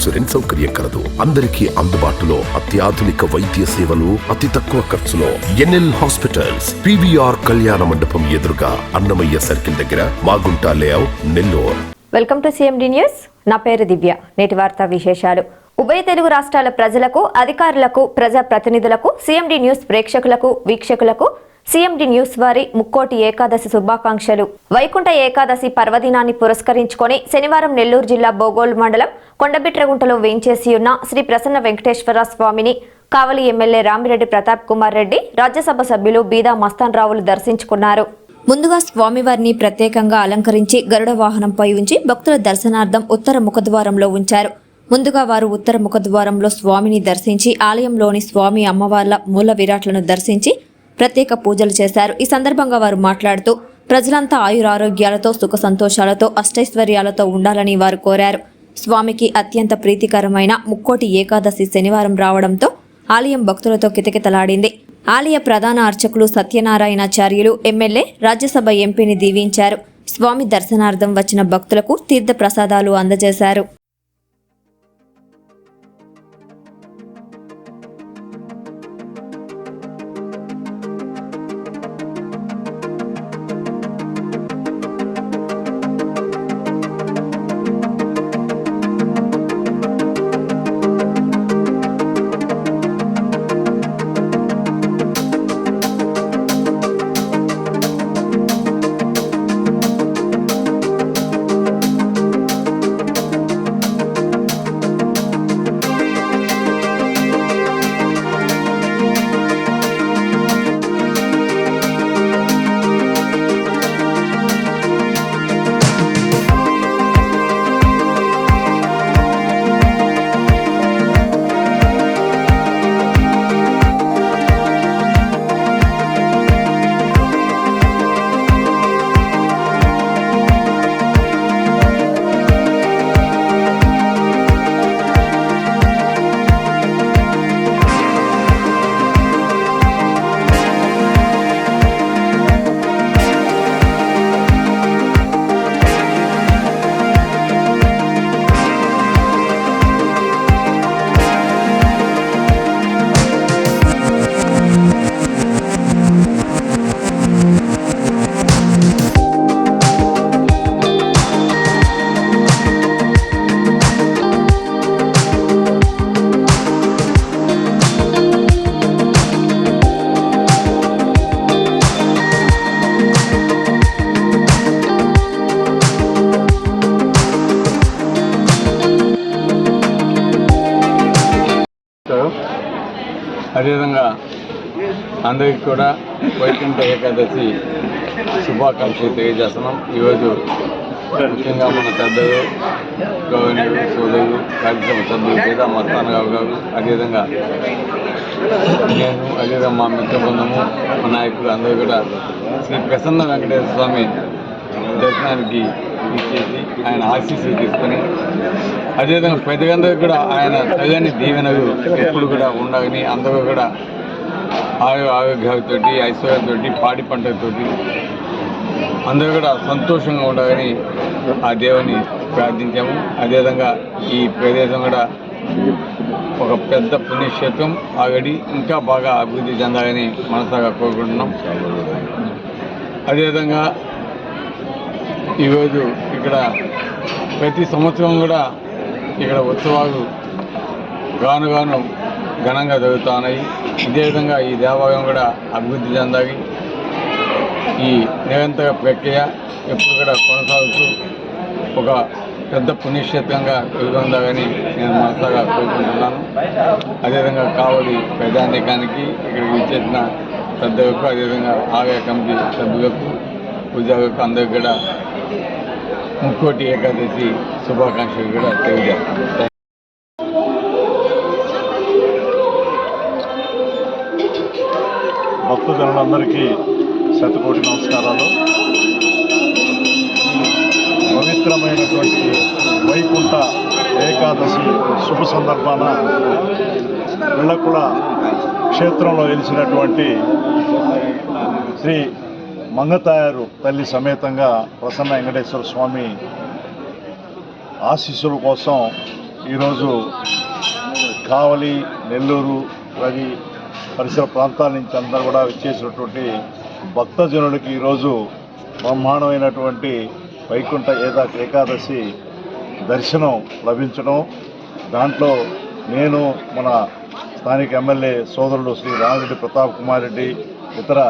Insurance సౌకర్యం కలదు. అందరికీ అందుబాటులో అత్యాధునిక వైద్య సేవలు అతి తక్కువ ఖర్చులో. ఎన్ఎల్ హాస్పిటల్స్ పివిఆర్ కళ్యాణ మండపం ఎదురుగా అన్నమయ్య సర్కిల్ దగ్గర Magunta layout Nellore. Welcome to CMD news. నా పేరు దివ్య. నేటి వార్తా విశేషాలు. ఉభయ తెలుగు రాష్ట్రాల ప్రజలకు అధికారులకు ప్రజా ప్రతినిధులకు సిఎండి న్యూస్ ప్రేక్షకులకు వీక్షకులకు సిఎండి న్యూస్ వారి ముక్కోటి ఏకాదశి శుభాకాంక్షలు. వైకుంఠ ఏకాదశి పర్వదినాన్ని పురస్కరించుకొని శనివారం నెల్లూరు జిల్లా బోగోల్ మండలం కొండబిట్రగుంటలో వేయించేసి ఉన్న శ్రీ ప్రసన్న వెంకటేశ్వర స్వామిని Kavali M L A Ramireddy Pratap Kumar Reddy Rajya Sabha సభ్యులు బీదా మస్తాన్ రావులు దర్శించుకున్నారు. ముందుగా స్వామివారిని ప్రత్యేకంగా అలంకరించి గరుడ వాహనంపై ఉంచి భక్తుల దర్శనార్థం ఉత్తర ముఖద్వారంలో ఉంచారు. ముందుగా వారు ఉత్తర ముఖద్వారంలో స్వామిని దర్శించి ఆలయంలోని స్వామి అమ్మవార్ల మూల విరాట్లను దర్శించి ప్రత్యేక పూజలు చేశారు. ఈ సందర్భంగా వారు మాట్లాడుతూ ప్రజలంతా ఆయురారోగ్యాలతో సుఖ సంతోషాలతో అష్టైశ్వర్యాలతో ఉండాలని వారు కోరారు. స్వామికి అత్యంత ప్రీతికరమైన ముక్కోటి ఏకాదశి శనివారం రావడంతో ఆలయం భక్తులతో కితకితలాడింది. ఆలయ ప్రధాన అర్చకులు సత్యనారాయణాచార్యులు ఎమ్మెల్యే రాజ్యసభ ఎంపీని దీవించారు. స్వామి దర్శనార్థం వచ్చిన భక్తులకు తీర్థ ప్రసాదాలు అందజేశారు. అదేవిధంగా అందరికీ కూడా వైకుంఠ ఏకాదశి శుభాకాంక్షలు తెలియజేస్తున్నాం. ఈరోజు ముఖ్యంగా మన పెద్దలు గవర్నరు సోదరులు కార్యక్రమ సభ్యులు లేదా మస్తానరావు గారు అదేవిధంగా నేను అదేవిధంగా మా మిత్ర బృందము మా నాయకులు అందరూ కూడా శ్రీ ప్రసన్న వెంకటేశ్వర స్వామి దర్శనానికి ఇచ్చేసి ఆయన ఆశీస్సులు తీసుకొని అదేవిధంగా పెద్దగందరికి కూడా ఆయన తగని దీవెనలు ఎప్పుడు కూడా ఉండగని అందరూ కూడా ఆయు ఆరోగ్యాలతోటి ఐశ్వర్యంతోటి పాడి పంటలతోటి అందరూ కూడా సంతోషంగా ఉండాలని ఆ దేవుని ప్రార్థించాము. అదేవిధంగా ఈ ప్రదేశం కూడా ఒక పెద్ద పుణ్యక్షేత్రం ఆగడి ఇంకా బాగా అభివృద్ధి చెందాలని మనసాగా కోరుకుంటున్నాం. అదేవిధంగా ఈరోజు ఇక్కడ ప్రతి సంవత్సరం కూడా ఇక్కడ ఉత్సవాలు గాను గాను ఘనంగా జరుగుతూ ఉన్నాయి ఇదే విధంగా ఈ దేవాలయం కూడా అభివృద్ధి చెందాలి ఈ నిరంతర ప్రక్రియ ఎప్పుడు కూడా కొనసాగుతూ ఒక పెద్ద పుణ్యక్షేత్రంగా వెలుగొందాలని నేను మనసాగా కోరుకుంటున్నాను. అదేవిధంగా కావలి ప్రజానీకానికి ఇక్కడికి ఇచ్చేసిన పెద్దలకు అదేవిధంగా ఆలయ కమిటీ సభ్యులకు పూజలకు అందరికీ కూడా ముక్కోటి ఏకాదశి శుభాకాంక్షలు కూడా తెలియజేస్తాను భక్తులందరికీ శతకోటి నమస్కారాలు. పవిత్రమైనటువంటి వైకుంఠ ఏకాదశి శుభ సందర్భాన వెళ్ళకుల క్షేత్రంలో వెలిసినటువంటి శ్రీ మంగతాయారు తల్లి సమేతంగా ప్రసన్న వెంకటేశ్వర స్వామి ఆశీస్సుల కోసం ఈరోజు కావలి నెల్లూరు రవి పరిసర ప్రాంతాల నుంచి అందరూ కూడా వచ్చేసినటువంటి భక్తజనులకి ఈరోజు బ్రహ్మాండమైనటువంటి వైకుంఠ ఏదా ఏకాదశి దర్శనం లభించడం. దాంట్లో నేను మన స్థానిక ఎమ్మెల్యే సోదరుడు శ్రీ రామిరెడ్డి ప్రతాప్ కుమార్ రెడ్డి ఇతర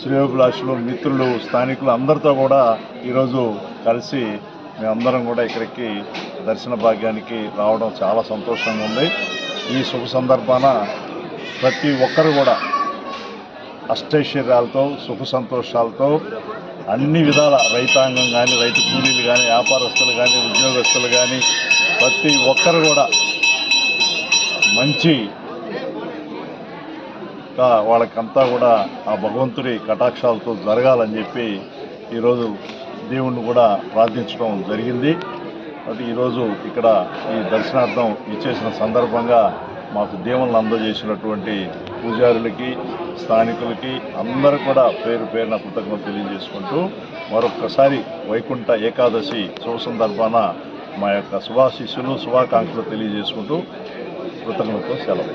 శ్రేయోభిలాషులు మిత్రులు స్థానికులు అందరితో కూడా ఈరోజు కలిసి మేమందరం కూడా ఇక్కడికి దర్శన భాగ్యానికి రావడం చాలా సంతోషంగా ఉంది. ఈ శుభ సందర్భాన ప్రతి ఒక్కరు కూడా అష్టైశ్వర్యాలతో సుఖ సంతోషాలతో అన్ని విధాల రైతాంగం కానీ రైతు కూలీలు కానీ వ్యాపారస్తులు కానీ ఉద్యోగస్తులు కానీ ప్రతి ఒక్కరు కూడా మంచి వాళ్ళకంతా కూడా ఆ భగవంతుడి కటాక్షాలతో జరగాలని చెప్పి ఈరోజు దేవుణ్ణి కూడా ప్రార్థించడం జరిగింది. కాబట్టి ఈరోజు ఇక్కడ ఈ దర్శనార్థం ఇచ్చేసిన సందర్భంగా మాకు దేవుళ్ళు అందజేసినటువంటి పూజారులకి స్థానికులకి అందరూ కూడా పేరు పేరున కృతజ్ఞత తెలియజేసుకుంటూ మరొక్కసారి వైకుంఠ ఏకాదశి శుభ సందర్భాన మా యొక్క శుభాశీస్సులు శుభాకాంక్షలు తెలియజేసుకుంటూ కృతజ్ఞతతో సెలవు.